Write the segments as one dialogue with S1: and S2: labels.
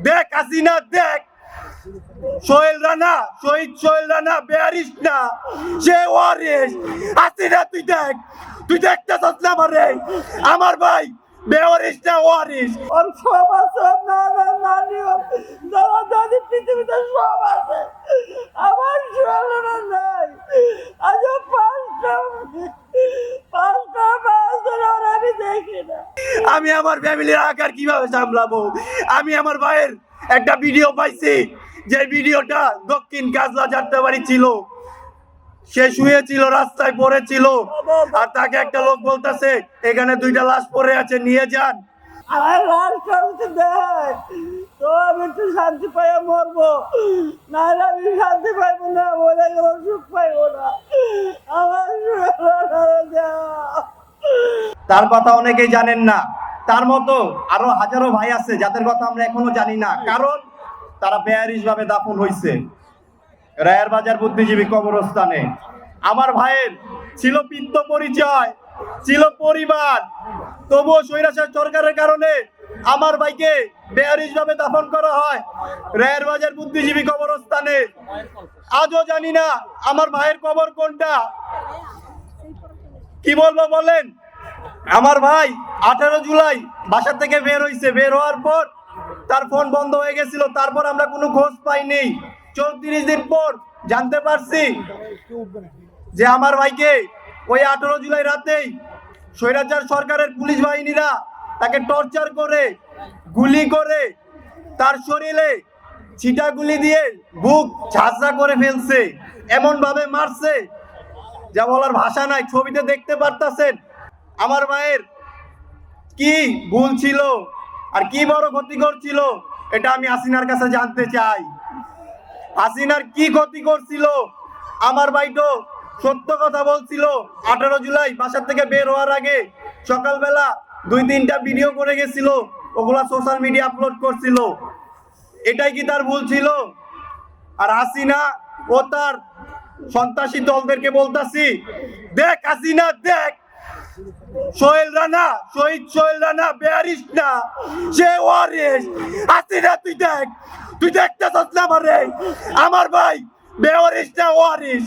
S1: দেখ হাসিনা দেখ সোহেল রানা শহীদ সোহেল রানা বেয়ারিস না সে ওয়ারিস হাসিনা তুই দেখ তুই দেখতেছস না মারে আমার ভাই বেওয়ারিস না ওয়ারিস
S2: ওর সব আছে ওর না নানি ওর দাদা দাদি পৃথিবীতে সব আছে আমার ছেলেরা নাই আজ পাঁচটা পাঁচটা মাস ধরে ওর আমি দেখি না
S1: আমি আমার ফ্যামিলির আকার কীভাবে সামলাবো? আমি আমার ভাইয়ের একটা ভিডিও পাইছি যে ভিডিওটা দক্ষিণ কাজলা যাত্রাবাড়ি ছিল। সে শুয়েছিল রাস্তায় পড়েছিল। আর তাকে একটা লোক বলতেছে এখানে দুইটা লাশ পড়ে আছে নিয়ে যান।
S2: আমার দেয় তো আমি একটু শান্তি পাইয়া মরবো। নাহলে আমি শান্তি পাইবো না বলে গেল সুখ পাইবো না। আমার
S1: তার কথা অনেকেই জানেন না। তার মতো আরও হাজারো ভাই আছে, যাদের কথা আমরা এখনও জানি না। কারণ তারা বেয়ারিশ ভাবে দাফন হয়েছে রায়ের বাজার বুদ্ধিজীবী কবরস্থানে। আমার ভাইয়ের ছিল পিত্ত পরিচয়, ছিল পরিবার। তবুও স্বৈরাচার সরকারের কারণে আমার ভাইকে বেয়ারিশ ভাবে দাফন করা হয়। রায়ের বাজার বুদ্ধিজীবী কবরস্থানে। আজও জানি না আমার ভাইয়ের কবর কোনটা। কি বলব বলেন? আমার ভাই আঠারো জুলাই বাসা থেকে বের হয়েছে বের হওয়ার পর তার ফোন বন্ধ হয়ে গেছিল। তারপর আমরা কোনো খোঁজ পাইনি। চৌত্রিশ দিন পর জানতে পারছি যে আমার ভাইকে ওই আঠারো জুলাই রাতেই স্বৈরাচার সরকারের পুলিশ বাহিনীরা তাকে টর্চার করে, গুলি করে, তার শরীরে ছিটা গুলি দিয়ে বুক ঝাঁঝরা করে ফেলছে। এমনভাবে মারছে। যা বলার ভাষা নাই। ছবিতে দেখতে পারতাছেন আমার মায়ের কি ভুল ছিল আর কি বড় ক্ষতি করছিল, এটা আমি হাসিনার কাছে জানতে চাই। হাসিনার কি ক্ষতি করছিল, আমার ভাই তো সত্য কথা বলছিল। আঠারো জুলাই বাসার থেকে বের হওয়ার আগে সকালবেলা দুই তিনটা ভিডিও করে গেছিল, ওগুলা সোশ্যাল মিডিয়া আপলোড করছিল। এটাই কি তার ভুল ছিল? আর হাসিনা ও তার সন্ত্রাসী দলদেরকে বলতাছি, দেখ হাসিনা, দেখ সোহেল রানা, শহীদ সোহেল রানা বেয়ারিস না, সে ওয়ারিস হাসিনা, তুই দেখ, তুই দেখতেছস না আমারে? আমার ভাই বেওয়ারিস না ওয়ারিস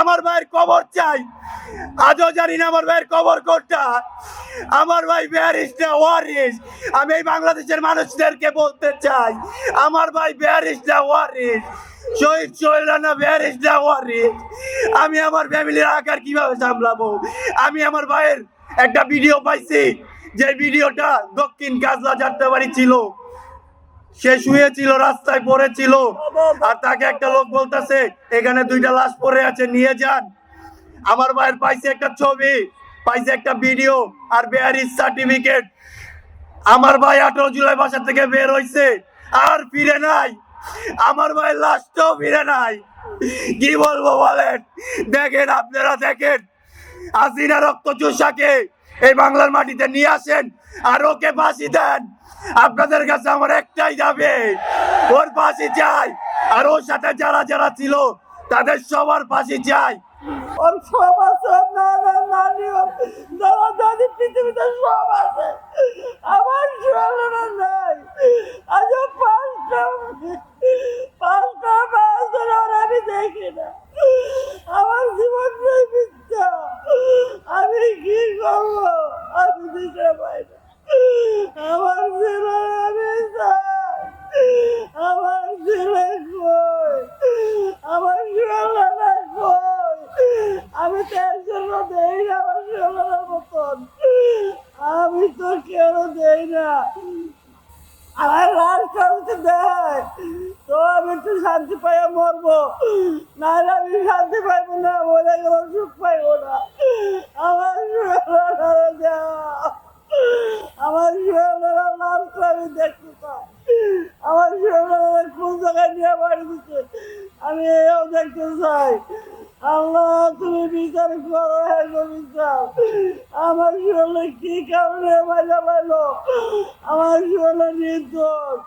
S1: আমার ভাইয়ের কবর চাই। আজও জানি না আমার ভাইয়ের কবর কোনটা। আমার ভাই বেয়ারিস না ওয়ারিস আমি এই বাংলাদেশের মানুষদেরকে বলতে চাই, আমার ভাই বেয়ারিস না ওয়ারিস শহীদ সোহেল রানা বেয়ারিস না ওয়ারিস আমি আমার ফ্যামিলির আকার কীভাবে সামলাবো? আমি আমার ভাইয়ের একটা ভিডিও পাইছি, যে ভিডিওটা দক্ষিণ কাজলা যাত্রাবাড়ি ছিল। সে শুয়েছিল, রাস্তায় পড়েছিল, আর তাকে একটা লোক বলতেছে, এখানে দুইটা লাশ পড়ে আছে, নিয়ে যান। আমার ভাইয়ের পাইছে একটা ছবি, পাইছে একটা ভিডিও, আর বেয়ারিস সার্টিফিকেট। আমার ভাই আঠারো জুলাই বাসা থেকে বের হইছে, আর ফিরে নাই। আমার ভাই লাশটাও ফিরে নাই। কি বলব বলেন? দেখেন আপনারা দেখেন। হাসিনা রক্ত চুষাকে এই বাংলার মাটিতে নিয়ে আসেন আর ওকে ফাঁসি দেন। আপনাদের কাছে আমার একটাই যাবে ওর ফাঁসি চাই। আর ওর সাথে যারা যারা ছিল, তাদের সবার ফাঁসি চাই।
S2: আমার ছেলেরা নাই আজ পাঁচটা পাঁচটা মাস ধরে ওর আমি দেখি না আমার জীবনটাই মিথ্যা আমি কি করব আমি দিতে পাই না আমার ছেলে আমি চাই আমার ছেলে কই আমার ছেলেরা কই আমি তো এর জন্য দেই না আমার ছেলেরা মতন আমি তো কেন দেই না। আমার লাল সবকে দেয়। তো আমি একটু শান্তি পাইয়া মরবো। নাহলে আমি শান্তি পাইবো না বলে গেল সুখ পাইবো না। আমার আমার ছেলেরা লালটা আমি দেখতে চাই আমার ছেলেরা কোন জায়গায় নিয়ে বাড়ি দিচ্ছে আমি এও দেখতে চাই। আল্লাহ তুমি বিচার করো বিচার আমার শরীরে কি কারণে মজা লাগল আমার শরীরে নির্দোষ।